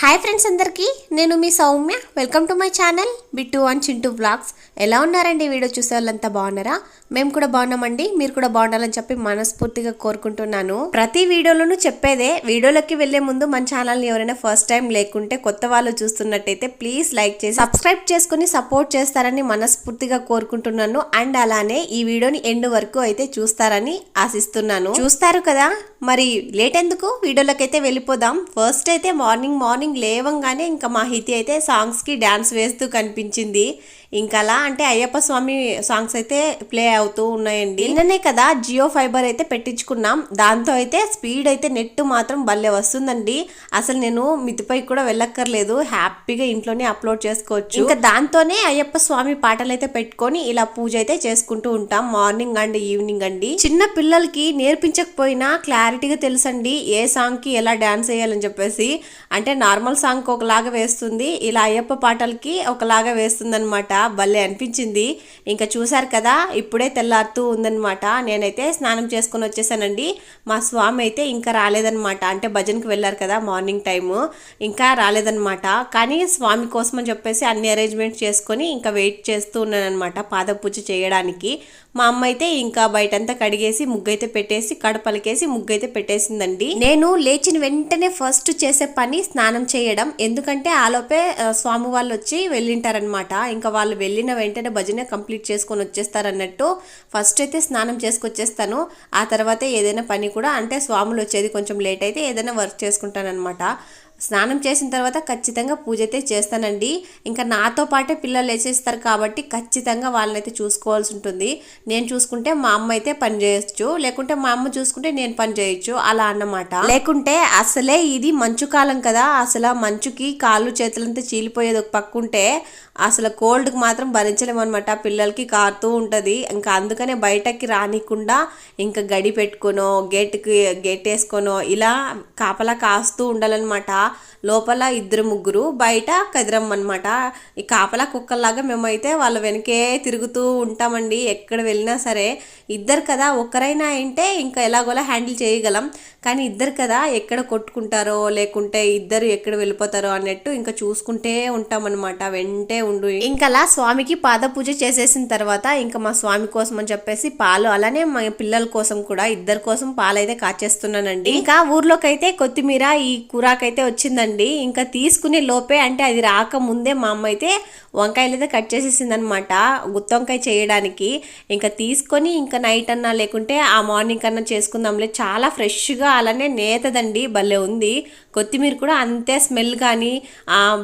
Hi friends అందరికీ నేను మీ Soumya. Welcome to my channel Bittu one Chintu blogs ఎలా ఉన్నారండి? ఈ వీడియో చూసే వాళ్ళంతా బాగున్నారా? మేము కూడా బాగున్నామండి మీరు కూడా బాగుండాలని చెప్పి మనస్ఫూర్తిగా కోరుకుంటున్నాను. ప్రతి వీడియోలోనూ చెప్పేదే వీడియోలోకి వెళ్ళే ముందు మన ఛానల్ని ఎవరైనా ఫస్ట్ టైం లేకుంటే కొత్త వాళ్ళు చూస్తున్నట్టయితే ప్లీజ్ లైక్ చేసి సబ్స్క్రైబ్ చేసుకుని సపోర్ట్ చేస్తారని మనస్ఫూర్తిగా కోరుకుంటున్నాను. అండ్ అలానే ఈ వీడియోని ఎండ్ వరకు అయితే చూస్తారని ఆశిస్తున్నాను. చూస్తారు కదా? మరి లేట్ ఎందుకు? వీడియోలోకి అయితే వెళ్ళిపోదాం. ఫస్ట్ అయితే మార్నింగ్ మార్నింగ్ లేవంగానే ఇంకా మా హితి అయితే సాంగ్స్కి డ్యాన్స్ వేస్తూ కనిపించింది. ఇంకా అలా అంటే అయ్యప్ప స్వామి సాంగ్స్ అయితే ప్లే అవుతూ ఉన్నాయండి. నిన్ననే కదా జియో ఫైబర్ అయితే పెట్టించుకున్నాం. దాంతో అయితే స్పీడ్ అయితే నెట్ మాత్రం భలే వస్తుందండి. అసలు నేను మితిపై కూడా వెళ్ళక్కర్లేదు. హ్యాపీగా ఇంట్లోనే అప్లోడ్ చేసుకోవచ్చు. ఇంకా దాంతోనే అయ్యప్ప స్వామి పాటలు అయితే పెట్టుకొని ఇలా పూజ అయితే చేసుకుంటూ ఉంటాం. మార్నింగ్ అండ్ ఈవినింగ్ అండి. చిన్న పిల్లలకి నేర్పించకపోయినా క్లారిటీగా తెలుసండి ఏ సాంగ్కి ఎలా డాన్స్ వేయాలని చెప్పేసి. అంటే నార్మల్ సాంగ్ ఒకలాగా వేస్తుంది. ఇలా అయ్యప్ప పాటలకి ఒకలాగా వేస్తుంది అనమాట భలే అనిపించింది. ఇంకా చూశారు కదా ఇప్పుడే తెల్లారుతూ ఉందన్నమాట. నేనైతే స్నానం చేసుకొని వచ్చేసానండి. మా స్వామి అయితే ఇంకా రాలేదనమాట అంటే భజన్కి వెళ్ళారు కదా మార్నింగ్ టైము. ఇంకా రాలేదనమాట కానీ స్వామి కోసం అని చెప్పేసి అన్ని అరేంజ్మెంట్స్ చేసుకొని ఇంకా వెయిట్ చేస్తూ ఉన్నానమాట పాద పూజ చేయడానికి. మా అమ్మ అయితే ఇంకా బయటంతా కడిగేసి ముగ్గు అయితే పెట్టేసి కడపలకేసి ముగ్గు అయితే పెట్టేసిందండి. నేను లేచిన వెంటనే ఫస్ట్ చేసే పని స్నానం చేయడం. ఎందుకంటే ఆలోపే స్వామి వాళ్ళు వచ్చి వెళ్ళింటారనమాట ఇంకా వాళ్ళు వెళ్ళిన వెంటనే భజన కంప్లీట్ చేసుకొని వచ్చేస్తారన్నట్టు ఫస్ట్ అయితే స్నానం చేసుకొచ్చేస్తాను. ఆ తర్వాత ఏదైనా పని కూడా అంటే స్వాములు వచ్చేది కొంచెం లేట్ అయితే ఏదైనా వర్క్ చేసుకుంటానన్నమాట. స్నానం చేసిన తర్వాత ఖచ్చితంగా పూజ అయితే చేస్తానండి. ఇంకా నాతో పాటే పిల్లలు వేసేస్తారు కాబట్టి ఖచ్చితంగా వాళ్ళనైతే చూసుకోవాల్సి ఉంటుంది. నేను చూసుకుంటే మా అమ్మ అయితే పని చేయొచ్చు. లేకుంటే మా అమ్మ చూసుకుంటే నేను పని చేయొచ్చు. అలా అన్నమాట. లేకుంటే అసలే ఇది మంచు కాలం కదా. అసలు మంచుకి కాళ్ళు చేతులంతా చీలిపోయేది ఒక పక్క ఉంటే అసలు కోల్డ్కి మాత్రం భరించలేము అనమాట పిల్లలకి కారుతూ ఉంటుంది. ఇంకా అందుకనే బయటకి రానికుండా ఇంకా గడి పెట్టుకోనో గేట్కి గేట్ వేసుకోనో ఇలా కాపలా కాస్తూ ఉండాలన్నమాట. లోపల ఇద్దరు ముగ్గురు బయట కదిరమ్మ అనమాట ఈ కాపలా కుక్కల్లాగా మేమైతే వాళ్ళ వెనకే తిరుగుతూ ఉంటామండి. ఎక్కడ వెళ్ళినా సరే ఇద్దరు కదా ఒక్కరైనా అంటే ఇంకా ఎలాగోలా హ్యాండిల్ చేయగలం. కానీ ఇద్దరు కదా ఎక్కడ కొట్టుకుంటారో లేకుంటే ఇద్దరు ఎక్కడ వెళ్ళిపోతారో అన్నట్టు ఇంకా చూసుకుంటే ఉంటామన్నమాట. వెంటే ఉండు. ఇంకా అలా స్వామికి పాద పూజ చేసేసిన తర్వాత ఇంకా మా స్వామి కోసం అని చెప్పేసి పాలు అలానే మా పిల్లల కోసం కూడా ఇద్దరి కోసం పాలు అయితే కాచేస్తున్నానండి. ఇంకా ఊర్లోకి అయితే కొత్తిమీర ఈ కూరాకైతే వచ్చిందండి. ఇంకా తీసుకునే లోపే అంటే అది రాకముందే మా అమ్మ అయితే వంకాయలు అయితే కట్ చేసేసింది అనమాట గుత్తొంకాయ చేయడానికి. ఇంకా తీసుకొని ఇంకా నైట్ అన్నా లేకుంటే ఆ మార్నింగ్ కన్నా చేసుకుందాంలే. చాలా ఫ్రెష్గా అలానే నేతదండి. భలే ఉంది. కొత్తిమీర కూడా అంతే స్మెల్ కానీ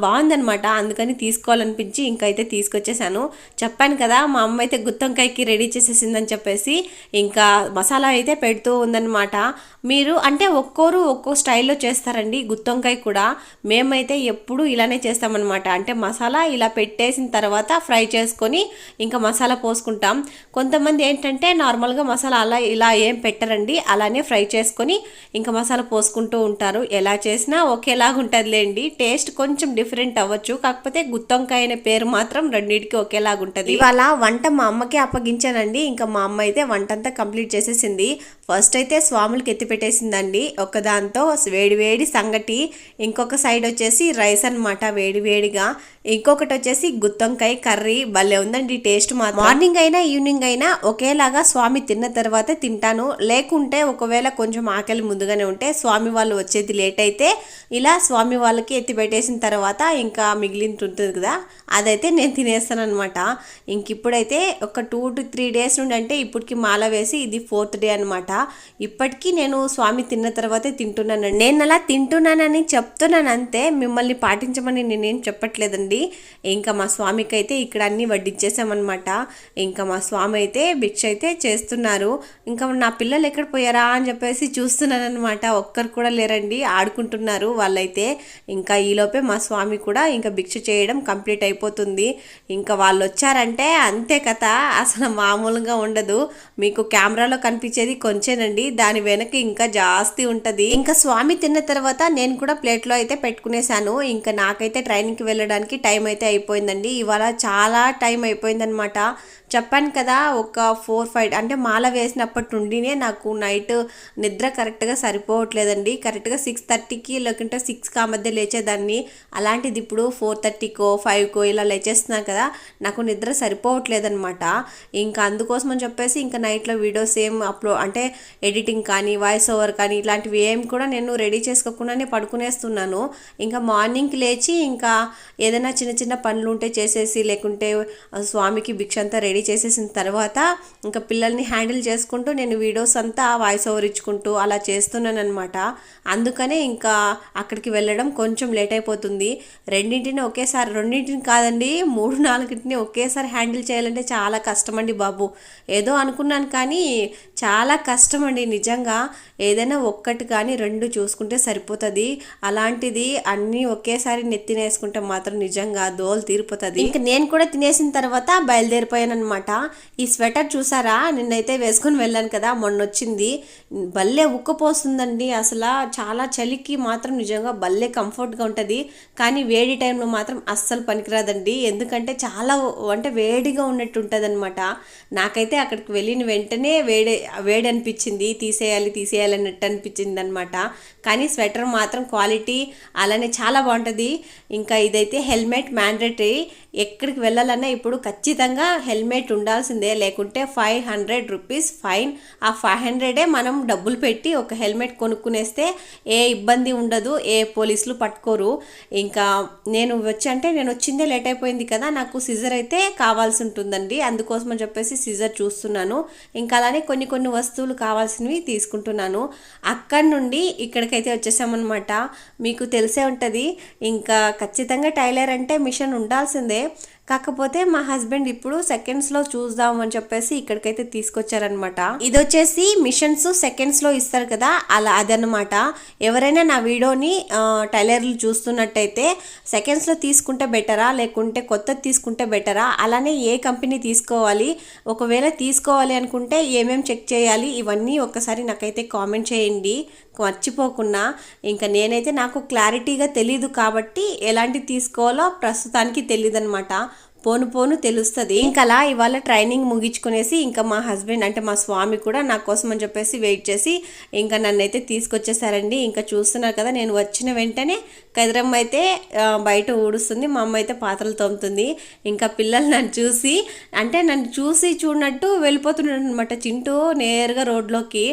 బాగుందనమాట అందుకని తీసుకోవాలనిపించి ఇంకా అయితే తీసుకొచ్చేసాను. చెప్పాను కదా మా అమ్మ అయితే గుత్తొంకాయకి రెడీ చేసేసిందని చెప్పేసి ఇంకా మసాలా అయితే పెడుతూ ఉందన్నమాట. మీరు అంటే ఒక్కోరు ఒక్కో స్టైల్లో చేస్తారండి. గుత్తొంకాయ కూడా మేమైతే ఎప్పుడూ ఇలానే చేస్తామన్నమాట. అంటే మసాలా ఇలా పెట్టేసిన తర్వాత ఫ్రై చేసుకొని ఇంకా మసాలా పోసుకుంటాం. కొంతమంది ఏంటంటే నార్మల్గా మసాలా అలా ఇలా ఏం పెట్టరండి. అలానే ఫ్రై చేసుకొని ఇంకా మసాలా పోసుకుంటూ ఉంటారు. ఎలా చేసినా ఒకేలాగా ఉంటుందిలేండి. టేస్ట్ కొంచెం డిఫరెంట్ అవ్వచ్చు. కాకపోతే గుత్తొంకాయ అనే పేరు మాత్రం రెండింటికి ఒకేలాగా ఉంటుంది. ఇవాళ వంట మా అమ్మకి అప్పగించానండి. ఇంకా మా అమ్మ అయితే వంట అంతా కంప్లీట్ చేసేసింది. ఫస్ట్ అయితే స్వాములకి ఎత్తి పెట్టేసిందండి. ఒకదాంతో వేడి వేడి సంగటి ఇంకొక సైడ్ వచ్చేసి రైస్ అనమాట వేడి వేడిగా. ఇంకొకటి వచ్చేసి గుత్తొంకాయ కర్రీ భలే ఉందండి టేస్ట్ మా మార్నింగ్ అయినా ఈవినింగ్ అయినా ఒకేలాగా స్వామి తిన్న తర్వాత తింటాను. లేకుంటే ఒకవేళ కొంచెం ఆకలి ముందుగానే ఉంటే స్వామి వాళ్ళు వచ్చేది లేట్ అయితే ఇలా స్వామి వాళ్ళకి ఎత్తి పెట్టేసిన తర్వాత ఇంకా మిగిలిన ఉంటుంది కదా అదైతే నేను తినేస్తాను అనమాట ఇంక ఇప్పుడైతే ఒక టూ టు త్రీ డేస్ నుండి అంటే ఇప్పటికి మాల వేసి ఇది ఫోర్త్ డే అనమాట ఇప్పటికీ నేను స్వామి తిన్న తర్వాతే తింటున్నానండి నేను అలా తింటున్నానని చెప్తున్నాను అంతే మిమ్మల్ని పాటించమని నేనేం చెప్పట్లేదండి. ఇంకా మా స్వామికి అయితే ఇక్కడ అన్ని వడ్డించేసామన్నమాట ఇంకా మా స్వామి అయితే భిక్ష అయితే చేస్తున్నారు. ఇంకా నా పిల్లలు ఎక్కడ పోయారా అని చెప్పేసి చూస్తున్నాను అనమాట ఒక్కరు కూడా లేరండి ఆడుకుంటున్నారు వాళ్ళైతే. ఇంకా ఈలోపే మా స్వామి కూడా ఇంకా భిక్ష చేయడం కంప్లీట్ అయిపోతుంది. ఇంకా వాళ్ళు వచ్చారంటే అంతే కథ. అసలు మామూలుగా ఉండదు. మీకు కెమెరాలో కనిపించేది కొంచెనండి. దాని వెనక ఇంకా జాస్తి ఉంటుంది. ఇంకా స్వామి తిన్న తర్వాత నేను కూడా ప్లేట్లో అయితే పెట్టుకునేసాను ఇంకా నాకైతే ట్రైనింగ్కి వెళ్ళడానికి టైం అయితే అయిపోయిందండి. ఇవాళ చాలా టైం అయిపోయిందనమాట చెప్పాను కదా ఒక ఫోర్ ఫైవ్ అంటే మాల వేసినప్పటి నుండినే నాకు నైట్ నిద్ర కరెక్ట్గా సరిపోవట్లేదండి. కరెక్ట్గా సిక్స్ థర్టీకి లేకుంటే సిక్స్కి ఆ మధ్య లేచేదాన్ని. అలాంటిది ఇప్పుడు ఫోర్ థర్టీకో ఫైవ్కో ఇలా లేచేస్తున్నాను కదా నాకు నిద్ర సరిపోవట్లేదనమాట ఇంకా అందుకోసం అని చెప్పేసి ఇంకా నైట్లో వీడియోస్ ఏం అప్లో అంటే ఎడిటింగ్ కానీ వాయిస్ ఓవర్ కానీ ఇలాంటివి ఏం కూడా నేను రెడీ చేసుకోకుండానే పడుకునేస్తున్నాను. ఇంకా మార్నింగ్కి లేచి ఇంకా ఏదైనా చిన్న చిన్న పనులు ఉంటే చేసేసి లేకుంటే స్వామికి భిక్ష అంతా రెడీ చేసేసిన తర్వాత ఇంకా పిల్లల్ని హ్యాండిల్ చేసుకుంటూ నేను వీడియోస్ అంతా వాయిస్ ఓవర్ ఇచ్చుకుంటూ అలా చేస్తున్నాను అనమాట అందుకనే ఇంకా అక్కడికి వెళ్ళడం కొంచెం లేట్ అయిపోతుంది. రెండింటిని ఒకేసారి రెండింటిని కాదండి మూడు నాలుగింటిని ఒకేసారి హ్యాండిల్ చేయాలంటే చాలా కష్టం అండి బాబు. ఏదో అనుకున్నాను కానీ చాలా కష్టం అండి నిజంగా. ఏదైనా ఒక్కటి కానీ రెండు చూసుకుంటే సరిపోతుంది. అలాంటిది అన్నీ ఒకేసారి నెత్తినేసుకుంటే మాత్రం నిజంగా దోలు తీరిపోతుంది. ఇంకా నేను కూడా తినేసిన తర్వాత బయలుదేరిపోయాను అనమాట ఈ స్వెటర్ చూసారా? నిన్నైతే వేసుకొని వెళ్ళాను కదా మొన్న వచ్చింది భలే ఉక్కపోస్తుందండి. అసలు చాలా చలికి మాత్రం నిజంగా భలే కంఫర్ట్గా ఉంటుంది. కానీ వేడి టైంలో మాత్రం అస్సలు పనికిరాదండి. ఎందుకంటే చాలా అంటే వేడిగా ఉన్నట్టు ఉంటుంది అనమాట నాకైతే అక్కడికి వెళ్ళిన వెంటనే వేడి వేడి అనిపించింది తీసేయాలి తీసేయాలి అన్నట్టు అనిపించింది అనమాట కానీ స్వెటర్ మాత్రం క్వాలిటీ అలానే చాలా బాగుంటుంది. ఇంకా ఇదైతే హెల్మెట్ మ్యాండేటరీ. ఎక్కడికి వెళ్ళాలన్నా ఇప్పుడు ఖచ్చితంగా హెల్మెట్ ఉండాల్సిందే. లేకుంటే ఫైవ్ హండ్రెడ్ రూపీస్ ఫైన్. ఆ ఫైవ్ హండ్రెడే మనం డబ్బులు పెట్టి ఒక హెల్మెట్ కొనుక్కునేస్తే ఏ ఇబ్బంది ఉండదు ఏ పోలీసులు పట్టుకోరు. ఇంకా నేను వచ్చి అంటే నేను వచ్చిందే లేట్ అయిపోయింది కదా నాకు సిజర్ అయితే కావాల్సి ఉంటుందండి. అందుకోసమని చెప్పేసి సిజర్ చూస్తున్నాను. ఇంకా అలానే కొన్ని కొన్ని వస్తువులు కావాల్సినవి తీసుకుంటున్నాను. అక్కడి నుండి ఇక్కడికైతే వచ్చేసామన్నమాట. మీకు తెలిసే ఉంటుంది. ఇంకా ఖచ్చితంగా టైలర్ అంటే మిషన్ ఉండాల్సిందే. కాకపోతే మా హస్బెండ్ ఇప్పుడు సెకండ్స్లో చూద్దాం అని చెప్పేసి ఇక్కడికైతే తీసుకొచ్చారనమాట ఇది వచ్చేసి మిషన్స్ సెకండ్స్లో ఇస్తారు కదా అలా అదనమాట ఎవరైనా నా వీడియోని టైలర్లు చూస్తున్నట్టయితే సెకండ్స్లో తీసుకుంటే బెటరా లేకుంటే కొత్తది తీసుకుంటే బెటరా అలానే ఏ కంపెనీ తీసుకోవాలి ఒకవేళ తీసుకోవాలి అనుకుంటే ఏమేమి చెక్ చేయాలి ఇవన్నీ ఒక్కసారి నాకైతే కామెంట్ చేయండి. మర్చిపోకుండా ఇంకా నేనైతే నాకు క్లారిటీగా తెలీదు కాబట్టి ఎలాంటి తీసుకోవాలో ప్రస్తుతానికి తెలియదు అనమాట పోను పోను తెలుస్తుంది. ఇంకా అలా ఇవాళ ట్రైనింగ్ ముగించుకునేసి ఇంకా మా హస్బెండ్ అంటే మా స్వామి కూడా నా కోసం అని చెప్పేసి వెయిట్ చేసి ఇంకా నన్నైతే తీసుకొచ్చేసారండి. ఇంకా చూస్తున్నారు కదా నేను వచ్చిన వెంటనే కదిరమ్మ అయితే బయట ఊడుస్తుంది మా అమ్మ అయితే పాత్రలు తోముతుంది. ఇంకా పిల్లలు నన్ను చూసి అంటే నన్ను చూసి చూడనట్టు వెళ్ళిపోతున్నాడు అనమాట చింటూ నేరుగా రోడ్లోకి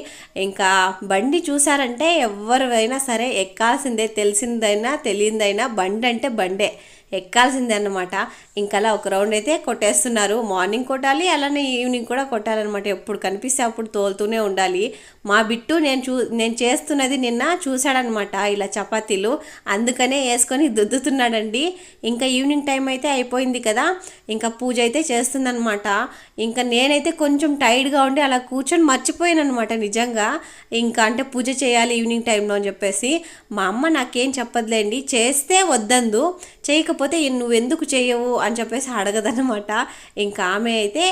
ఇంకా బండి చూసారంటే ఎవరైనా సరే ఎక్కాల్సిందే తెలిసిందైనా తెలియదైనా బండి అంటే బండే. ఎక్కాల్సిందే అన్నమాట ఇంకా అలా ఒక రౌండ్ అయితే కొట్టేస్తున్నారు. మార్నింగ్ కొట్టాలి అలానే ఈవినింగ్ కూడా కొట్టాలన్నమాట. ఎప్పుడు కనిపిస్తే అప్పుడు తోలుతూనే ఉండాలి. మా బిట్టు నేను చూ నేను చేస్తున్నది నిన్న చూశాడనమాట ఇలా చపాతీలు. అందుకనే వేసుకొని దుద్దుతున్నాడండి. ఇంకా ఈవినింగ్ టైం అయితే అయిపోయింది కదా ఇంకా పూజ అయితే చేస్తుందనమాట ఇంకా నేనైతే కొంచెం టైర్డ్గా ఉండి అలా కూర్చొని మర్చిపోయాను అనమాట నిజంగా. ఇంకా అంటే పూజ చేయాలి ఈవినింగ్ టైంలో అని చెప్పేసి. మా అమ్మ నాకేం చెప్పదులేండి చేస్తే వద్దందు. చేయకపోతే నువ్వు ఎందుకు చేయవు అని చెప్పేసి అడగదనమాట ఇంకా ఆమె అయితే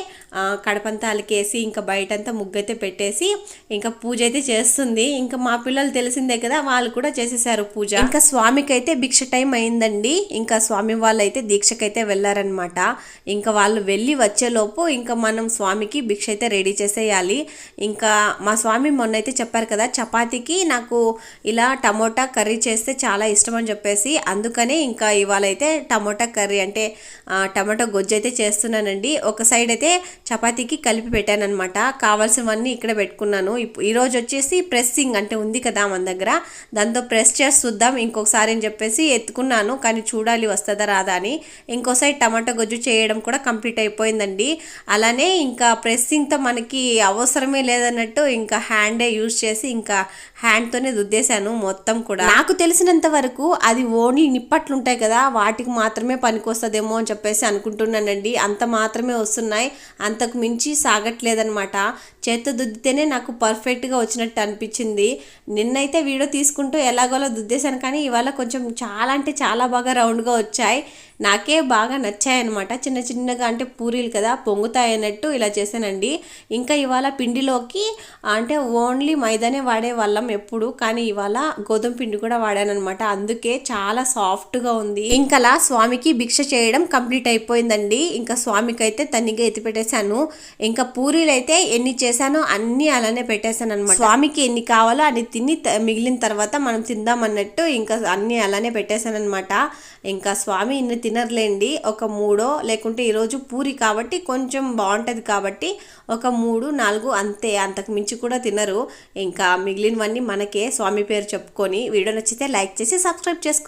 కడపంతాలకేసి కడపంతా అలికేసి ఇంకా బయటంతా ముగ్గు అయితే పెట్టేసి ఇంకా పూజ అయితే చేస్తుంది. ఇంకా మా పిల్లలు తెలిసిందే కదా వాళ్ళు కూడా చేసేసారు పూజ. ఇంకా స్వామికి అయితే భిక్ష టైం అయిందండి. ఇంకా స్వామి వాళ్ళు అయితే దీక్షకైతే వెళ్ళారనమాట ఇంకా వాళ్ళు వెళ్ళి వచ్చేలోపు ఇంకా మనం స్వామికి భిక్ష అయితే రెడీ చేసేయాలి. ఇంకా మా స్వామి మొన్న అయితే చెప్పారు కదా చపాతీకి నాకు ఇలా టమోటా కర్రీ చేస్తే చాలా ఇష్టం అని చెప్పేసి అందుకనే ఇంకా ఇవాళ అయితే టమాటా కర్రీ అంటే టమాటా గొజ్జు అయితే చేస్తున్నానండి. ఒక సైడ్ అయితే చపాతీకి కలిపి పెట్టాను అనమాట కావాల్సినవన్నీ ఇక్కడ పెట్టుకున్నాను. ఈరోజు వచ్చేసి ప్రెస్సింగ్ అంటే ఉంది కదా మన దగ్గర. దాంతో ప్రెస్ చేసి చూద్దాం. ఇంకొకసారి అని చెప్పేసి ఎత్తుకున్నాను. కానీ చూడాలి వస్తుందా రాదా అని. ఇంకో సైడ్ టమాటో గొజ్జు చేయడం కూడా కంప్లీట్ అయిపోయిందండి. అలానే ఇంకా ప్రెస్సింగ్తో మనకి అవసరమే లేదన్నట్టు ఇంకా హ్యాండే యూజ్ చేసి ఇంకా హ్యాండ్తోనే దుద్దేశాను మొత్తం కూడా. నాకు తెలిసినంత వరకు అది ఓన్లీ నిప్పట్లు ఉంటాయి కదా వాటికి మాత్రమే పనికొస్తుందేమో అని చెప్పేసి అనుకుంటున్నానండి. అంత మాత్రమే వస్తున్నాయి. అంతకు మించి సాగట్లేదనమాట చేత్తో దుద్దితేనే నాకు పర్ఫెక్ట్గా వచ్చినట్టు అనిపించింది. నిన్నైతే వీడియో తీసుకుంటూ ఎలాగోలా దుద్దేశాను కానీ ఇవాళ కొంచెం చాలా అంటే చాలా బాగా రౌండ్గా వచ్చాయి. నాకే బాగా నచ్చాయన్నమాట. చిన్న చిన్నగా అంటే పూరీలు కదా పొంగుతాయి అన్నట్టు ఇలా చేశానండి. ఇంకా ఇవాళ పిండిలోకి అంటే ఓన్లీ మైదానే వాడే వాళ్ళం ఎప్పుడు కానీ ఇవాళ గోధుమ పిండి కూడా వాడానమాట అందుకే చాలా సాఫ్ట్గా ఉంది. ఇంకలా స్వామికి భిక్ష చేయడం కంప్లీట్ అయిపోయిందండి. ఇంకా స్వామికి అయితే తనిగా ఎత్తి పెట్టేశాను. ఇంకా పూరీలు అయితే ఎన్ని చేశానో అన్ని అలానే పెట్టేశాను అనమాట స్వామికి ఎన్ని కావాలో అన్ని తిని మిగిలిన తర్వాత మనం తిందామన్నట్టు ఇంకా అన్ని అలానే పెట్టేశాను అనమాట ఇంకా స్వామి ఇన్ని తినర్లేండి. ఒక మూడో లేకుంటే ఈరోజు పూరి కాబట్టి కొంచెం బాగుంటుంది కాబట్టి ఒక మూడు నాలుగు అంతే. అంతకు మించి కూడా తినరు. ఇంకా మిగిలినవన్నీ మనకే. స్వామి పేరు చెప్పుకొని వీడియో నచ్చితే లైక్ చేసి సబ్స్క్రైబ్ చేసుకోండి.